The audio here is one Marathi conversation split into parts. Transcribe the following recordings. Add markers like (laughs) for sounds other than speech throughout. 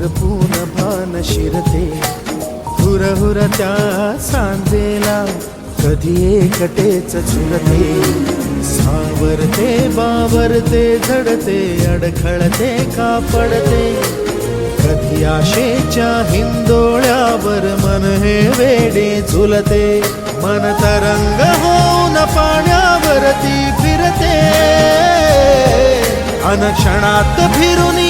हरपून भान शिरते. हुर हुर त्या सांजेला कधी एकटेच झुलते. सावरते बावरते झडते अडखळते का पडते कधी आशेच्या हिंदोळ्यावर मन हे वेडे झुलते. मन तरंग होऊन पाण्यावरती फिरते. अनक्षणात फिरून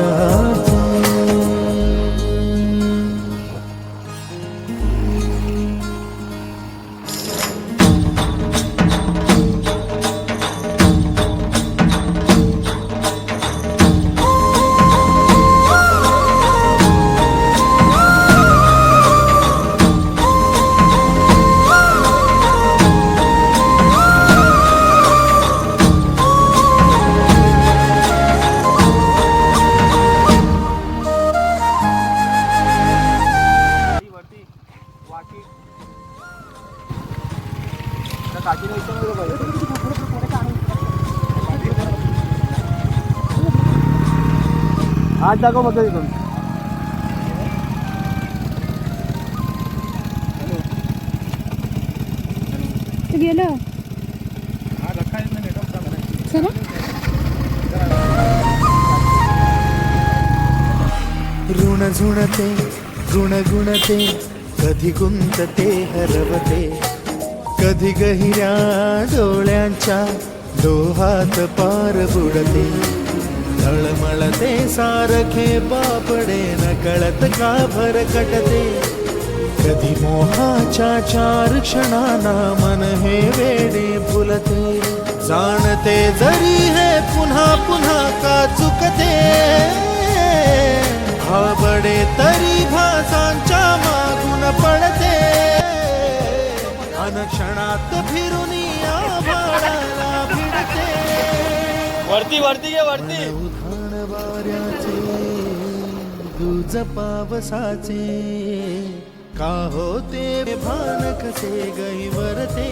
आज दाखव बघा ते गेलं? चला. ऋण झुणते गुण गुणते कधी गुंतते हरवते. कधी गहिऱ्या डोळ्यांच्या डोहात पार बुडते. तळमळते सारखे बापडे न कळत का भरकटते कधी मोहाच्या चार क्षणांना मन हे वेडे फुलते. जाणते जरी हे पुन्हा पुन्हा का चुकते. भाबडे तरी भासांच्या मागून पडते. अनक्षणात फिरून आभाळाला भिडते. वरती वरती घे वरती. उधाण वाऱ्याचे गुज पावसाचे का होते भान कसे गैवरते?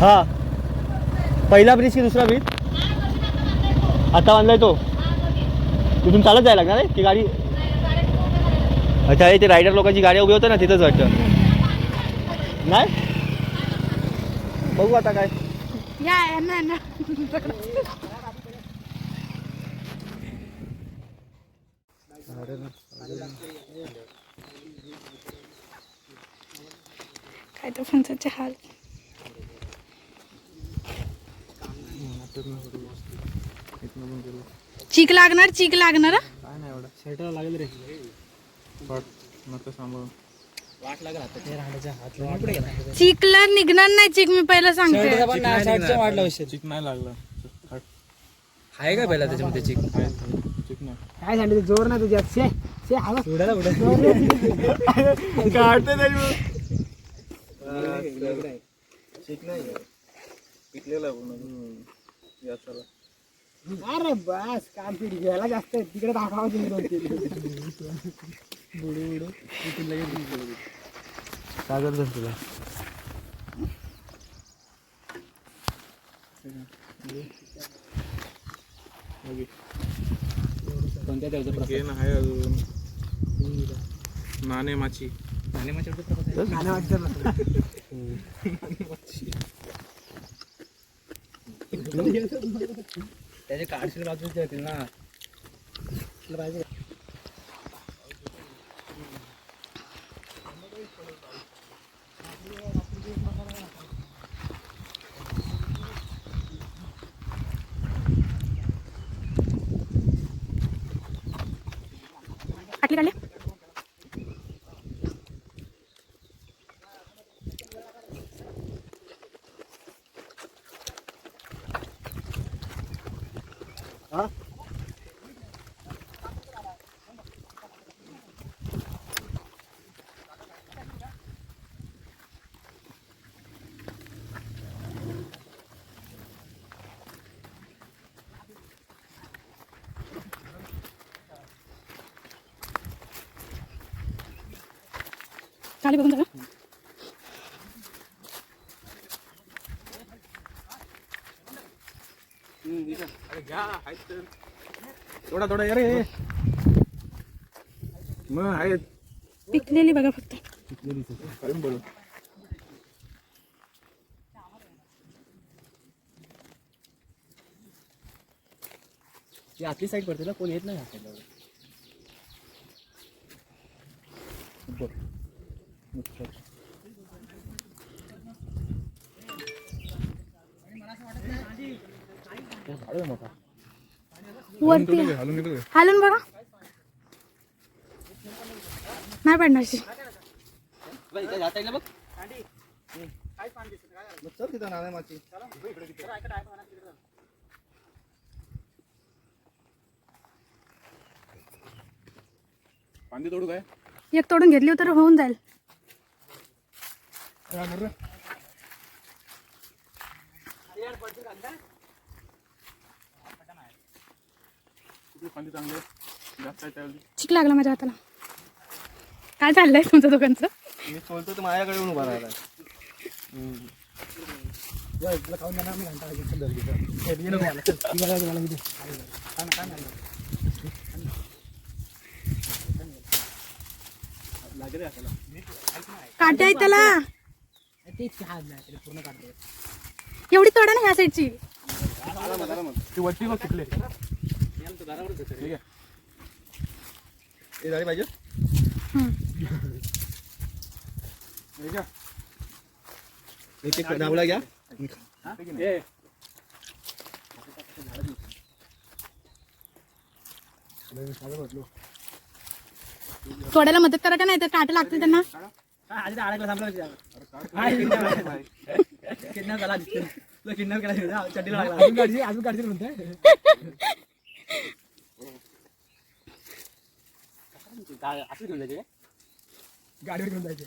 हा. पहिला ब्रिज की दुसरा ब्रिज? आता बांधलाय तो. तिथून चालत जायला लागणार आहे ती गाडी? अच्छा हे ते रायडर लोकांची गाडी उभी होतं ना तिथंच वाटतं. नाही? बघू आता काय. या काय तर फोनचा हाल? चीक लागणार चीक लागणार? काय नाही एवढं. शर्टला लागेल रे. चिकला निघणार नाही चिक मी पहिलं सांगते. चिक नाही लागलं. आहे का पहिला त्याच्यामध्ये चिक? चिक नाही. काय जोर तुझ्यात? कुठे? काढते चिक नाही. पिकलेला अरे बस काम पीठ घ्यायला जास्त आहे. तिकडे दाखवा तुम्ही दोन तीन काय करतो तुला कोणत्या देवचा प्रसाद गेन आहे अजून नाणे माची नाणे आहे? वाटतं ना. (laughs) त्याचे काढशील बाजूचे होतील ना. पाहिजे खाली बघून जा थोडा थोडा अरे मग आहेत. पिकलेली बघा फक्त. ती आपली साईड पडते ना कोण येत नाही आपल्याला वरती. हालून बघा. नाही पडणार एक तोडून घेतली तर होऊन जाईल पाणी चांगलं जास्त आहे त्यावेळी चिक लागला माझ्या हाताला. काय चाललंय तुमच्या दोघांचं? मी बोलतो तर माझ्याकडे येऊन उभा राहिला काटे आहे त्याला. एवढी तोडा ना ह्या साईडची? ती वरती बघ कुठले. ठीक आहे. हे झाली पाहिजे. हे घ्या. एक एक दाबला घ्या. तोडायला मदत करा का नाही? तर काटे लागतील त्यांना. गाडीवर घेऊन जायचे.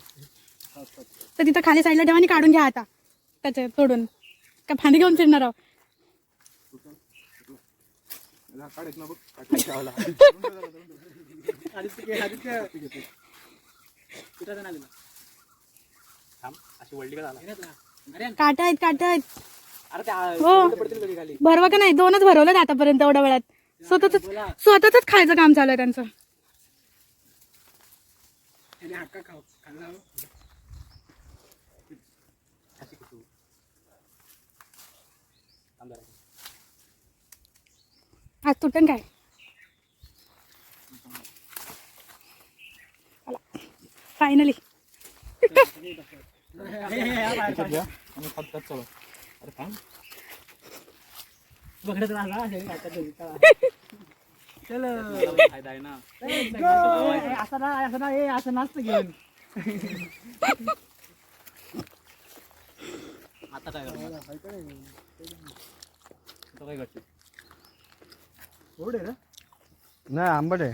तर तिथं खाली साईडला ठेवा आणि काढून घ्या आता. त्याचे तोडून. का फांदी घेऊन फिरणार आहो? याला काढ इथनं बघ. (laughs) काढ ठेवायला. अशी वळली का झाला काटा आहेत काटा आहेत. अरे त्या हो. पडतील कधी खाली. भरवा का नाही? दोनच भरवलं आतापर्यंत एवढ्या वेळात. स्वतःच स्वतःच खायचं काम चालू आहे त्यांचं. आज तुटन काय? फायनली (laughs) (laughs) चला फायदा आहे. ना असं ना असं ना हे असं नसतं घेऊन आता काय आता काय करते नाही आंबट आहे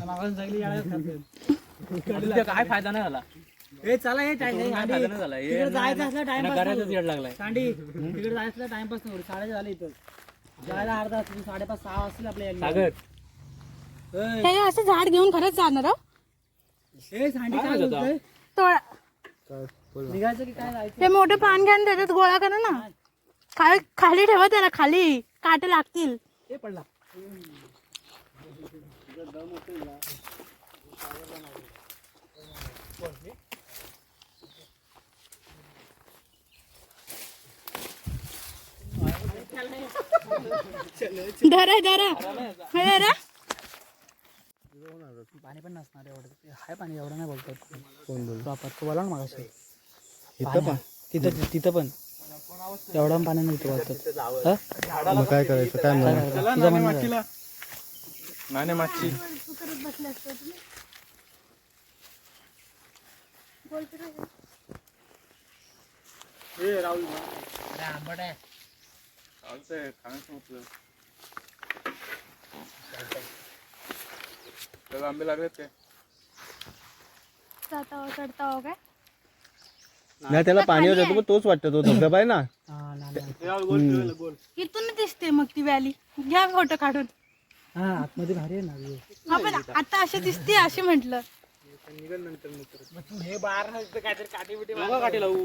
आदित्य, काय फायदा नाही झाला? हे चला हे काय फायदा नाही झाला हे जायचं असलं यांना करायचंच येड लागलाय. कांडी तिकडे जायचं टाइमपास नाही साडे झाले इथं. जायला अर्धा तास, साडेपाच सहा आपल्या असं झाड घेऊन खरंच जाणार हो? सांडी काय काय होतं? बोलतोय? तो निघायचं की काय जायचं? ते मोठं पान घ्या त्याच्यात गोळा करा ना. खाली खाली ठेवा त्याला खाली. काटे लागतील. हे पडला. (laughs) धरा धरा. हे धरा. पाणी पण नसणार एवढं. हाय पाणी एवढं नाही बोलतात कोण बोल प्रॉपर तू बोला ना मागाशी. तिथं पण तिथं तिथं पण. एवढा पण पाणी नव्हतं बोलतात मग काय करायचं? काय म्हणणार चला नाणे त्याला आंबे लागलेत काय चढताव काय नाही त्याला पाणीवर येतो पण तोच वाटतो तो धबधबा आहे ना हा ना इथून दिसते मग ती व्हॅली घ्या फोटो काढून हा आतमध्ये भारी आहे ना view. हा पण आता अशी दिसते अशी म्हंटल काठी लावू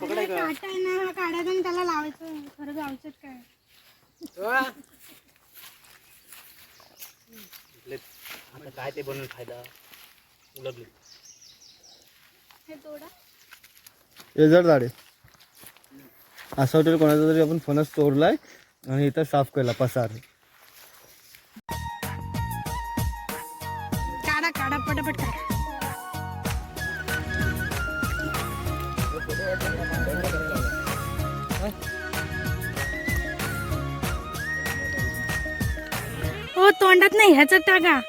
काटा आहे ना हा काढायचा आणि त्याला लावायचं. खरंच औषध काय? आता काय ते बनवून फायदा? उलगले हे तोडा हे जर झाडे. असं वाटेल कोणाचा तरी आपण फणस तोडलाय आणि इथं साफ केला पसार. हो तोंडात नाही ह्याच टाका.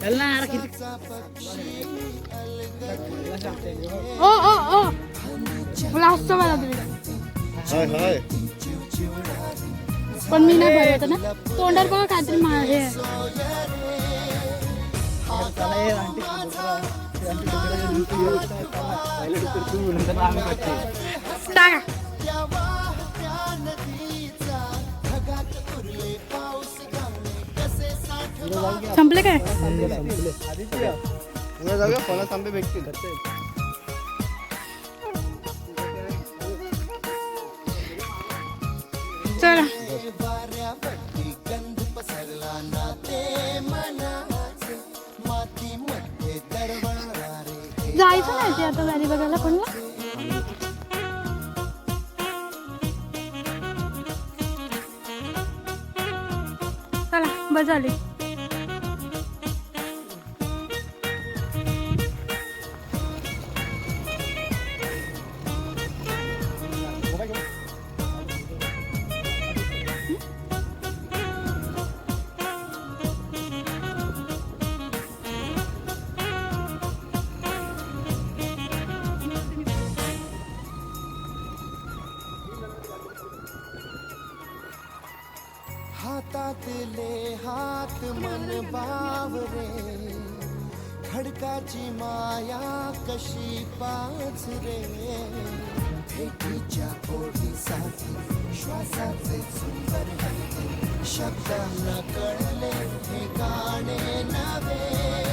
चल ना यार किती ओ ओ ओ. लास्टचा मला तुम्ही. हाय हाय. पण मी नाही भरवत ना. तोंडावर बघा काहीतरी मा- हे आहे. टाका. संपले काय? जाऊया फणस आंबे भेटतील. बस झाली. हातातले हात मन बावरे खडकाची माया कशी पाच रे. भेटीच्या ओढीसाठी श्वासाचे सुंदर हत्ती शब्दांना कळले हे गाणे नवे